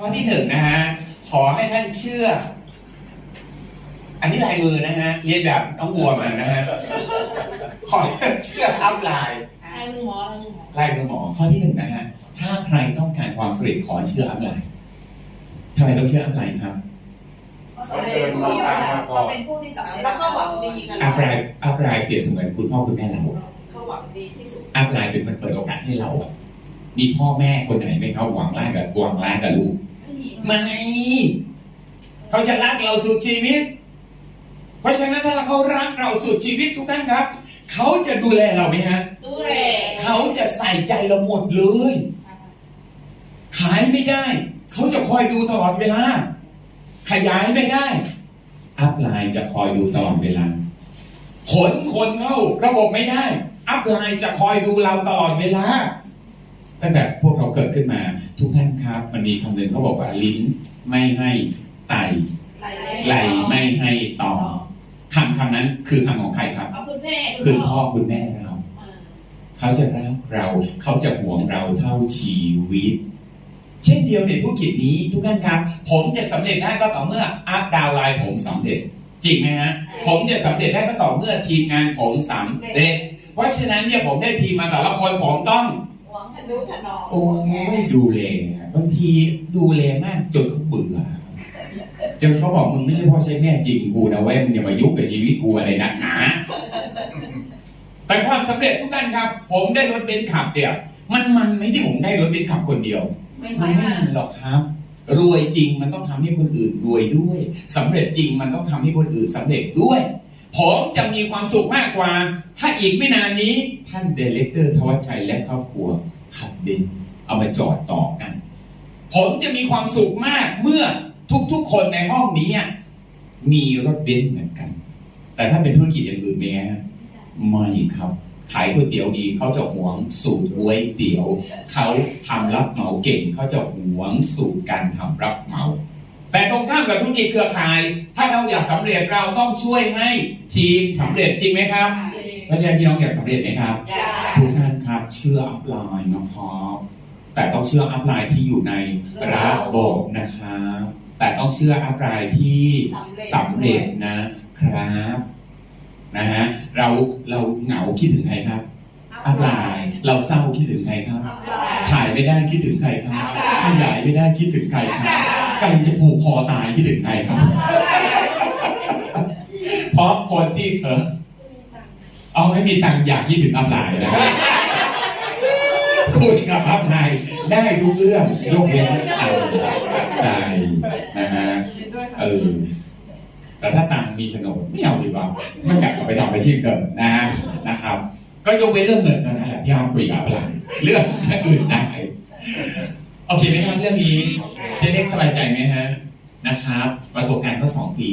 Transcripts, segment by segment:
ข้อที่หนึ่งนะฮะ ขอให้ท่านเชื่อ อันนี้ลายมือนะฮะเรียนแบบน้องบัวมานะฮะ ขอให้ท่านเชื่ออัพไลน์ลายมือหมอลายมือหมอลายมือหมอข้อที่หนึ่งนะฮะ ถ้าใครต้องการความสำเร็จขอให้เชื่ออัพไลน์ทำไมต้องเชื่ออัพไลน์ครับเขาเป็นผู้ที่เขาเป็นผู้ที่สำเร็จแล้วก็หวังดีกันอัพไลน์อัพไลน์เปรียบเสมือนคุณพ่อคุณแม่เราเขาหวังดีที่สุดอัพไลน์เป็นคนเปิดโอกาสให้เราอะมีพ่อแม่คนไหนไหมเขาหวังร้ายกับหวังร้ายกับลูก ไม่ เขาจะรักเราสุดชีวิต เพราะฉะนั้นถ้าเขารักเราสุดชีวิตทุกท่านครับ เขาจะดูแลเราไหมฮะดูแลเขาจะใส่ใจเราหมดเลย ขายไม่ได้ เขาจะคอยดูตลอดเวลา ขยายไม่ได้ อัพไลน์จะคอยดูตลอดเวลาขนคนเข้าระบบไม่ได้ อัพไลน์จะคอยดูเราตลอดเวลา ตั้งแต่พวกเราเกิดขึ้นมาทุกท่านครับ มันมีคำหนึ่งเขาบอกว่าลิ้นไม่ให้ไตไหลไม่ให้ตอคำคำนั้นคือคำของใครครับเอาคุณแม่คือพ่อคุณแม่เรา เขาจะรักเรา เขาจะห่วงเราเท่าชีวิต เช่นเดียวในธุรกิจนี้ทุกท่านครับ ผมจะสำเร็จได้ก็ต่อเมื่ออัพดาวไลน์ผมสำเร็จ จริงไหมฮะผมจะสำเร็จได้ก็ต่อเมื่อทีมงานผมสำเร็จ เพราะฉะนั้นเนี่ยผมได้ทีมมาแต่ละคนผมต้องหวังทะ นุถนอมโอ้ยดูแลบางทีดูแลมากจนเขาเบื่อจนเขาบอกมึงไม่ใช่พ่อใช่แม่จริงกูนะเว้ยมึงอย่ามายุ่งกับชีวิตกูอะไรนักหนาแต่ความสำเร็จทุกท่านครับ ผมได้รถเบนซ์ขับเดี่ยวมันมันไหมที่ผมได้รถเบนซ์ขับคนเดียวไม่มันไม่มันหรอกครับ รวยจริงมันต้องทำให้คนอื่นรวยด้วยสำเร็จจริงมันต้องทำให้คนอื่นสำเร็จด้วย ผมจะมีความสุขมากกว่า ถ้าอีกไม่นานนี้ท่านเดเลกเตอร์ทวัชชัยและครอบครัว ขับเบนซ์เอามาจอดต่อกัน ผมจะมีความสุขมากเมื่อทุกๆคนในห้องนี้อะมีรถเบนซ์เหมือนกัน แต่ถ้าเป็นธุรกิจอย่างอื่นเป็นไงฮะไม่ครับขายก๋วยเตี๋ยวดีเขาจะหวงสูตรก๋วยเตี๋ยวเขาทำรับเหมาเก่งเขาจะหวงสูตรการทำรับเหมาแต่ตรงข้ามกับธุรกิจเครือข่าย ถ้าเราอยากสำเร็จเราต้องช่วยให้ทีมสำเร็จจริงไหมครับเพราะฉะนั้นพี่น้องอยากสำเร็จไหมครับอยากทุกท่านครับ เชื่ออัพไลน์นะครับแต่ต้องเชื่ออัพไลน์ที่อยู่ในระบบนะครับแต่ต้องเชื่ออัพไลน์ที่สำเร็จนะครับนะฮะเราเราเหงาคิดถึงใครครับอัพไลน์เราเศร้าคิดถึงใครครับขายไม่ได้คิดถึงใครครับขยายไม่ได้คิดถึงใครครับกำลังจะผูกคอตายคิดถึงใครครับ เพราะคนที่เออเอาไม่มีตังค์อยากคิดถึงอัพไลน์นะครับ คุยกับอัพไลน์ได้ทุกเรื่องยกเว้นตังใช่นะฮะเออแต่ถ้าตังมีโฉนดไม่เอาดีกว่าไม่อยากกลับไปทำอาชีพเดิมนะฮะนะครับ ก็ยกเว้นเรื่องเงินเท่านั้นแหละที่ห้ามคุยกับอัพไลน์เรื่องอื่นได้โอเคไหมครับเรื่องนี้เจ๊เล็กสบายใจไหมฮะนะครับ ประสบการณ์เขาสองปี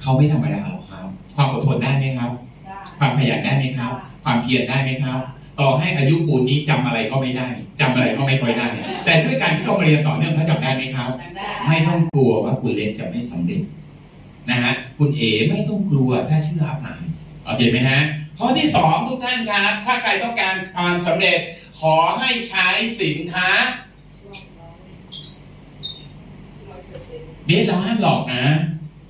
เขาไม่ธรรมดาหรอกครับ ความอดทนได้ไหมครับ ความขยันได้ไหมครับ ความเพียรได้ไหมครับ ต่อให้อายุปูนนี้จำอะไรก็ไม่ได้จำอะไรก็ไม่ค่อยได้ แต่ด้วยการที่เขามาเรียนต่อเนื่องเขาจำได้ไหมครับ ไม่ต้องกลัวว่าคุณเล็กจะไม่สำเร็จนะฮะคุณเอไม่ต้องกลัวถ้าเชื่ออัพไลน์โอเคไหมฮะข้อที่สองทุกท่านครับถ้าใครต้องการความสำเร็จขอให้ใช้สินค้าเบสเราห้ามหลอกนะ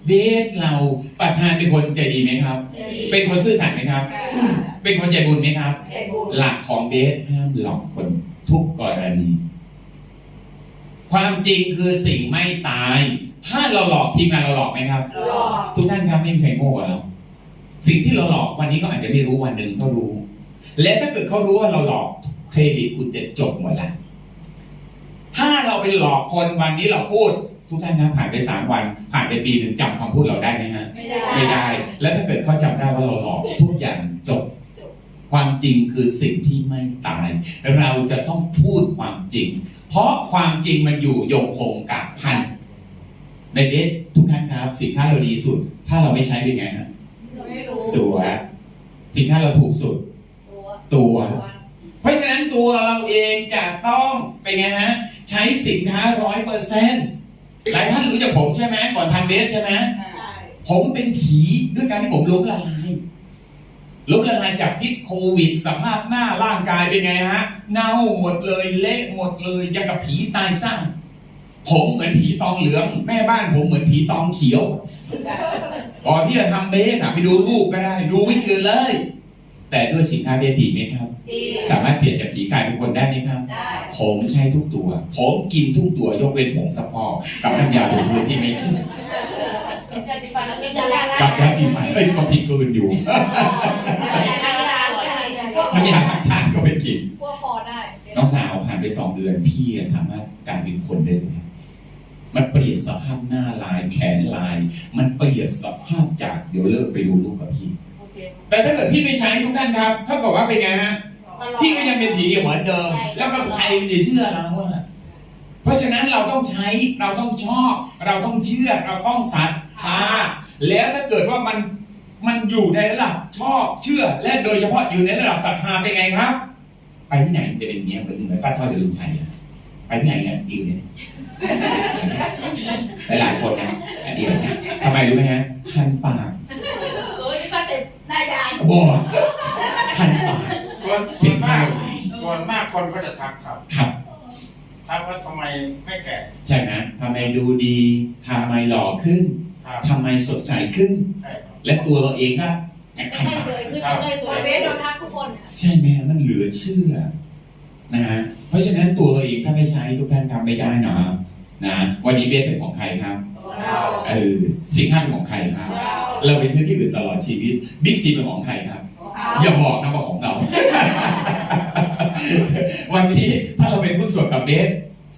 เบสเราประธานเป็นคนใจดีไหมครับ เป็นคนซื่อสัตย์ไหมครับ เป็นคนใจบุญไหมครับใจบุญหลักของเบสห้ามหลอกคนทุกกรณี ความจริงคือสิ่งไม่ตาย ถ้าเราหลอกทีมงานเราหลอกไหมครับรอทุกท่านครับไม่มีใครโง่กว่าเราสิ่งที่เราหลอกวันนี้เขาอาจจะไม่รู้วันหนึ่งเขารู้ และถ้าเกิดเขารู้ว่าเราหลอกเครดิตคุณจะจบหมดละถ้าเราไปหลอกคนวันนี้เราพูด ทุกท่านครับผ่านไปสามวันผ่านไปปีหนึ่งจำคำพูดเราได้ไหมฮะไม่ได้ ไม่ได้ แล้วถ้าเกิดเขาจำได้ว่าเราหลอกทุกอย่างจบ ความจริงคือสิ่งที่ไม่ตาย เราจะต้องพูดความจริง เพราะความจริงมันอยู่ยงคงกับพัน ในเดททุกท่านครับสินค้าเราดีสุด ถ้าเราไม่ใช้เป็นไงฮะไม่รู้ตัวสินค้าเราถูกสุด ตัว เพราะฉะนั้นตัวเราเองจะต้องเป็นไงฮะใช้สินค้าร้อยเปอร์เซ็นต์ หลายท่านรู้จักผมใช่ไหมก่อนทำเดทใช่ไหมใช่ผมเป็นผีด้วยการที่ผมล้มละลายล้มละลายจากพิษโควิด สภาพหน้าร่างกายเป็นไงฮะ เน่าหมดเลยเละหมดเลยอย่างกับผีตายสร้างผมเหมือนผีตองเหลือง แม่บ้านผมเหมือนผีตองเขียวก่อนที่จะทำเบสอะไปดูรูปก็ได้ ดูไม่เชื่อเลย แต่ด้วยสินค้าเบสดีไหมครับดีสามารถเปลี่ยนจากผีกลายเป็นคนได้ไหมครับได้ผมใช้ทุกตัว ผมกินทุกตัวยกเว้นผงซักฟอกกับน้ำยาถูพื้นที่ไม่กินยาสีฟันน้ำยาล้างกับยาสีฟันเอ้ยบางทีกลืนอยู่ยาล้างยาพวกน้ำยาล้างจานก็ไม่กินพวกคอได้ น้องสาวผ่านไปสองเดือน พี่สามารถกลายเป็นคนได้เลยมันเปลี่ยนสภาพหน้าลายแขนลาย มันเปลี่ยนสภาพจากเดี๋ยวเลิกไปดูลูกกับพี่โอเค แต่ถ้าเกิดพี่ไม่ใช้ทุกท่านครับเท่ากับว่าเป็นไงฮะพี่ก็ยังเป็นผีเหมือนเดิม แล้วก็ใครจะเชื่อเราอะเพราะฉะนั้นเราต้องใช้เราต้องชอบ เราต้องเชื่อเราต้องศรัทธาแล้วถ้าเกิดว่ามันมันอยู่ในระดับชอบเชื่อ และโดยเฉพาะอยู่ในระดับศรัทธาเป็นไงครับ ไปที่ไหนจะเป็นเนี้ยเหมือนเหมือนป้าทอดจะลุงชัยอะไปที่ไหนเนี่ยดีเนี่ยหลายๆคนนะอันเดียวเนี่ยทำไมรู้ไหมฮะคันปาก โอ้ยนี่ก็เต็มหน้ายาย บอกคันปากส่วนเสีส่ยวงนมามากกส่วนมากคนก็จะทักครับครับ ทักว่าทำไมไม่แก่ใช่ไหมทำไมดูดีทำไมหล่อขึ้นครับทำไมสดใสขึ้น ใช่ครับ และตัวเราเองก็แอบขันไม่ปากเคยคือไม่เคยเบสโดนทักทุกคนใช่ไหมมันเหลือเชื่อนะฮะเพราะฉะนั้นตัวเราเองถ้าไม่ใช้ทุกท่านทำไม่ได้นะนะวันนี้เบสเป็นของใครครับเราเออสินค้าเป็นของใครครับ เราไปซื้อที่อื่นตลอดชีวิตบิ๊กซีเป็นของใครครับอย่าบอกนะว่าของเรา วันนี้ถ้าเราเป็นผู้นส่วนกับเบส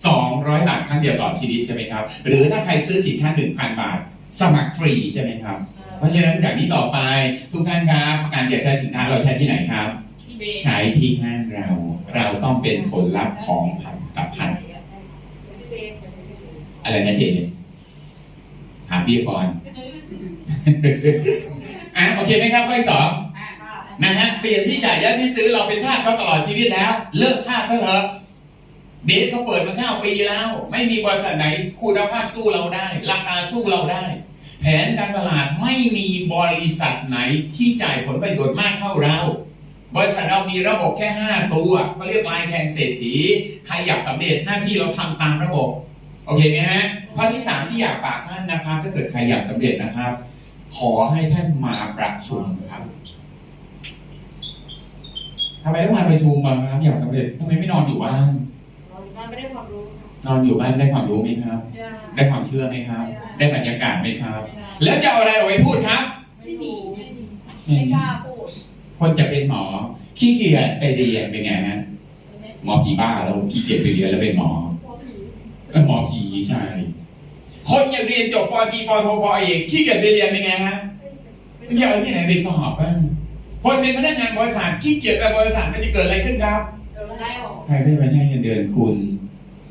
200 บาทครั้งเดียวต่อชีวิตใช่ไหมครับ หรือถ้าใครซื้อสินค้า1,000 บาท สมัครฟรีใช่ไหมครับ เพราะฉะนั้นจากนี้ต่อไปทุกท่านครับ การจะใช้สินค้าเราใช้ที่ไหนครับ ใช้ที่ห้างเรา เราต้องเป็นผลลัพธ์ของผลิตภัณฑ์อะไรนะเจนถามพี่ก่อน อะโอเคไหมครับข้อที่สองนะฮะเปลี่ยนที่จ่ายและที่ซื้อเราเป็นทาสเขาตลอดชีวิตแล้ว เลิกทาสซะเถอะเบสเขาเปิดมาเก้าปีแล้ว ไม่มีบริษัทไหนคุณภาพสู้เราได้ ราคาสู้เราได้ แผนการตลาดไม่มีบริษัทไหนที่จ่ายผลประโยชน์มากเท่าเรา บริษัทเรามีระบบแค่ 5 ตัวเขาเรียกลายแทงเศรษฐีใครอยากสำเร็จหน้าที่เราทำตามระบบ โอเคไหมฮะข้อที่สามที่อยากฝากท่านนะครับถ้าเกิดใครอยากสำเร็จนะครับ ขอให้ท่านมาประชุมครับทำไมต้องมาประชุมมาครับอยากสำเร็จทำไมไม่นอนอยู่บ้านมันไม่ได้ความรู้นอนอยู่บ้านได้ความรู้ไหมครับ ได้ความเชื่อไหมครับ ได้บรรยากาศไหมครับ แล้วจะเอาอะไรเอาไว้พูดครับ ไม่มีไม่กล้าพูด คนจะเป็นหมอ ขี้เกียจไปเรียนเป็นไงฮะหมอผีบ้าแล้วขี้เกียจไปเรียนแล้วเป็นหมอเออหมอผีใช่ คนอยากเรียนจบปอตรีปอโทปอเอกขี้เกียจไปเรียนเป็นไงฮะไม่ใช่เอาที่ไหนไปสอบบ้างคนเป็นพนักงานบริษัทขี้เกียจไปบริษัทมันจะเกิดอะไรขึ้นครับเดี๋ยวได้ออกใครได้ไปให้เงินเดือนคุณ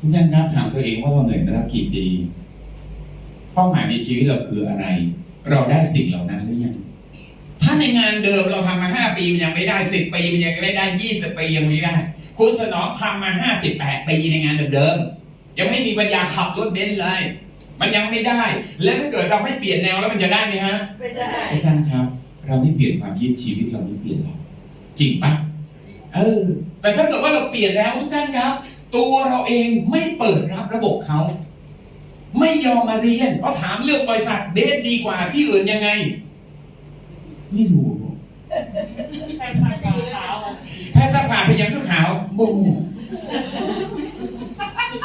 ทุกท่านครับถามตัวเองว่าเราเหนื่อยมาแล้วกี่ปีเป้าหมายในชีวิตเราคืออะไร เราได้สิ่งเหล่านั้นหรือยังถ้าในงานเดิมเราทำมาห้าปีมันยังไม่ได้สิบปีมันยังไม่ได้ยี่สิบปียังไม่ได้ คุณสนองทำมาห้าสิบแปดปีในงานเดิมๆยังไม่มีปัญญาขับรถเบนซ์เลย มันยังไม่ได้ แล้วถ้าเกิดเราไม่เปลี่ยนแนวแล้วมันจะได้ไหมฮะไม่ได้ทุกท่านครับ เราไม่เปลี่ยนความคิดชีวิตเราไม่เปลี่ยนหรอกจริงปะเออ แต่ถ้าเกิดว่าเราเปลี่ยนแล้วทุกท่านครับ ตัวเราเองไม่เปิดรับระบบเขาไม่ยอมมาเรียนเขาถามเรื่องบริษัทเบสดีกว่าที่อื่นยังไง ไม่รู้แฟนชายขาวแพทย์สภาเป็นยังก็ขาวบู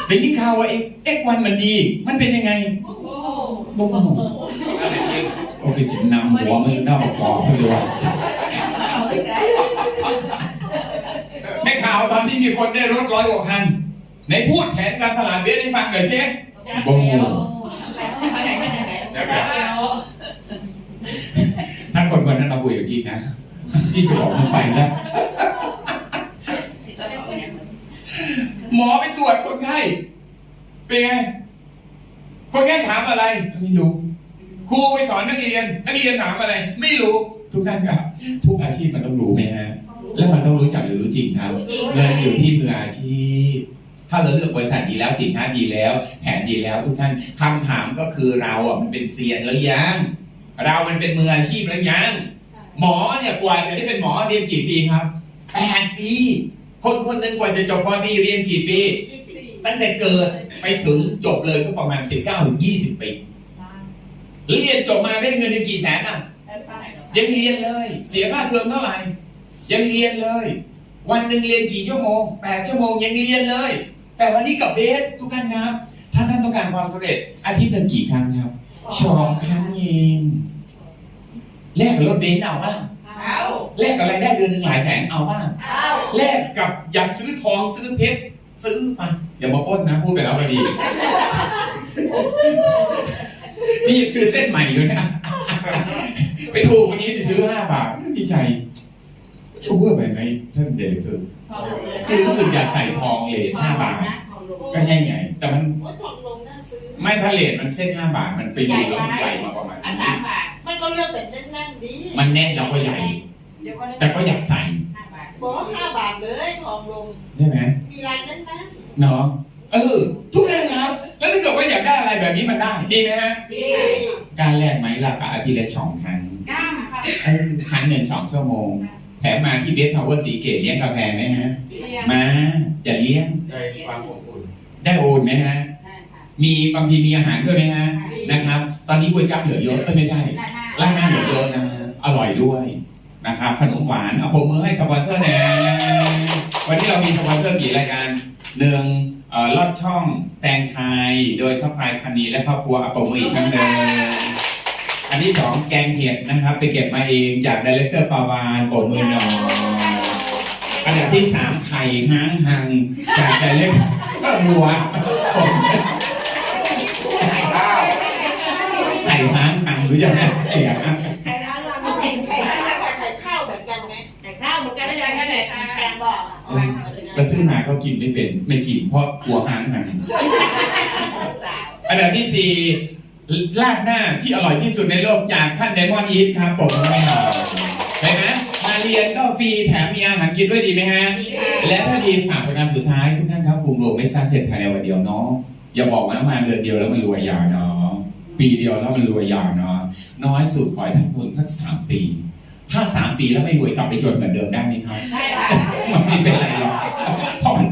เป็นนี่ข่าวว่าเอ็กเอ็กวันมันดี มันเป็นยังไงโอ้บูนั่นเองโอ้ไปสินำหัวมันหน้าประกอบเพื่อว่าในข่าวตอนที่มีคนได้รถร้อยกว่าคันในพูดแผนการตลาดเบสให้ฟังหน่อยสิบูเดี๋ยวครับถ้าคนคนนั้นมาคุยกับพี่นะพี่จะบอกมึงไปซะ หมอไปตรวจคนไข้เป็นไง คนไข้ถามอะไร ไม่รู้ ครูไปสอนนักเรียน นักเรียนถามอะไร ไม่รู้ ทุกท่านครับ ทุกอาชีพมันต้องรู้ไหมฮะ แล้วมันต้องรู้จักหรือรู้จริงครับเงินอยู่ที่มืออาชีพ ถ้าเราเลือกบริษัทดีแล้วสินค้าดีแล้ว แผนดีแล้ว ทุกท่านคำถามก็คือเราอะมันเป็นเซียนแล้วยัง เรามันเป็นมืออาชีพแล้วยัง หมอเนี่ยกว่าจะได้เป็นหมอเรียนกี่ปีครับแปดปี คนคนหนึ่งกว่าจะจบปอตรีเรียนกี่ปี ตั้งแต่เกิดไปถึงจบเลยก็ประมาณ 19ถึง20 ปีเรียนจบมาได้เงินเดือนกี่แสนอะ ยังเรียนเลย เสียค่าเทอมเท่าไหร่ ยังเรียนเลย วันหนึ่งเรียนกี่ชั่วโมงแปดชั่วโมงยังเรียนเลย แต่วันนี้กับเบสทุกท่านครับ ถ้าท่านต้องการความสำเร็จ อาทิตย์หนึ่งกี่ครั้งครับสองครั้งเองแลกกับรถเบนซ์เอาบ้างเอาแลกกับรายได้เดือนหนึ่งหลายแสนเอาบ้างเอา แลกกับอยากซื้อทองซื้อเพชรซื้อมาอย่ามาปล้นนะพูดไปแล้วพอดี นี่ซื้อเส้นใหม่อยู่นะไปถูกวันนี้ไปซื้อห้าบาทดีใจชูเวอร์ไปไหมท่านเดลิเวอร์คือรู้สึกอยากใส่ทองเลทห้าบาท ก็ใช่ไงแต่มันว่าทองลงน่าซื้อไม่ถ้าเลทมันเส้นห้าบาทมันไปดูแล้วมันใหญ่มาประมาณอะสามบาทไม่ก็เลือกแบบแน่นๆดีมันแน่นแล้วก็ใหญ่ แต่ก็อยากใส่ห้า บาทบอกห้าบาทเลยทองลง ใช่ไหมมีลายแน่นเนาะเออ ทุกท่านครับ แล้วถ้าเกิดว่าอยากได้อะไรแบบนี้มันได้ดีไหมฮะๆดีการแลกไหมราคาอาทิตย์ละสองครั้งกล้ามค่ะเออครั้งหนึ่งสองชั่วโมง แถมมาที่เบสพาวเวอร์สีเกตเลี้ยงกาแฟไหมฮะมาจะเลี้ยงได้ความอบอุ่นได้โอนไหมฮะ ได้ค่ะมีบางทีมีอาหารด้วยไหมฮะ นะครับ ตอนนี้ก๋วยจั๊บเหลือเยอะเอ้ยไม่ใช่ได้หน้าร้านหน้าเหลือเยอะนะ อร่อยด้วย นะครับขนมหวานเอาผมมือให้สปอนเซอร์นะวันนี้เรามีสปอนเซอร์กี่รายการหนึ่งเอ่อลอดช่องแตงไทย โดยซัพพลายพันนีและครอบครัวเอาผมมืออีกครั้งหนึ่งอันที่สองแกงเห็ดนะครับ ไปเก็บมาเองจากดีเลกเตอร์ปาวานปมมือหน่อยอันดับที่สามไข่ห้างหังจากดีเลกเตอร์บัวผมข้าวไข่ห้างหังหรือยังไงไข่ห้าง แปลงบอกก็ซื้อมาก็กินไม่เป็นไม่กินเพราะกลัวห้างหังจ่ายอันดับที่สี่ราดหน้าที่อร่อยที่สุดในโลกจากท่านเดมอนอีทครับผมไม่หน่อยเห็นไหมมาเรียนก็ฟรีแถมมีอาหารกินด้วยดีไหมฮะ ดีค่ะ และถ้าดีฝากผลงานสุดท้ายทุกท่านครับกรุงโรมไม่สร้างเสร็จภายในวันเดียวเนาะอย่าบอกว่ามาเดือนเดียวแล้วมันรวยยาเนาะปีเดียวแล้วมันรวยยาเนาะน้อยสุดขอให้ท่านทนสักสามปี ถ้าสามปีแล้วไม่รวยกลับไปจนเหมือนเดิมได้ไหมครับ ได้ค่ะ มันไม่เป็นไรหรอกเพราะมัน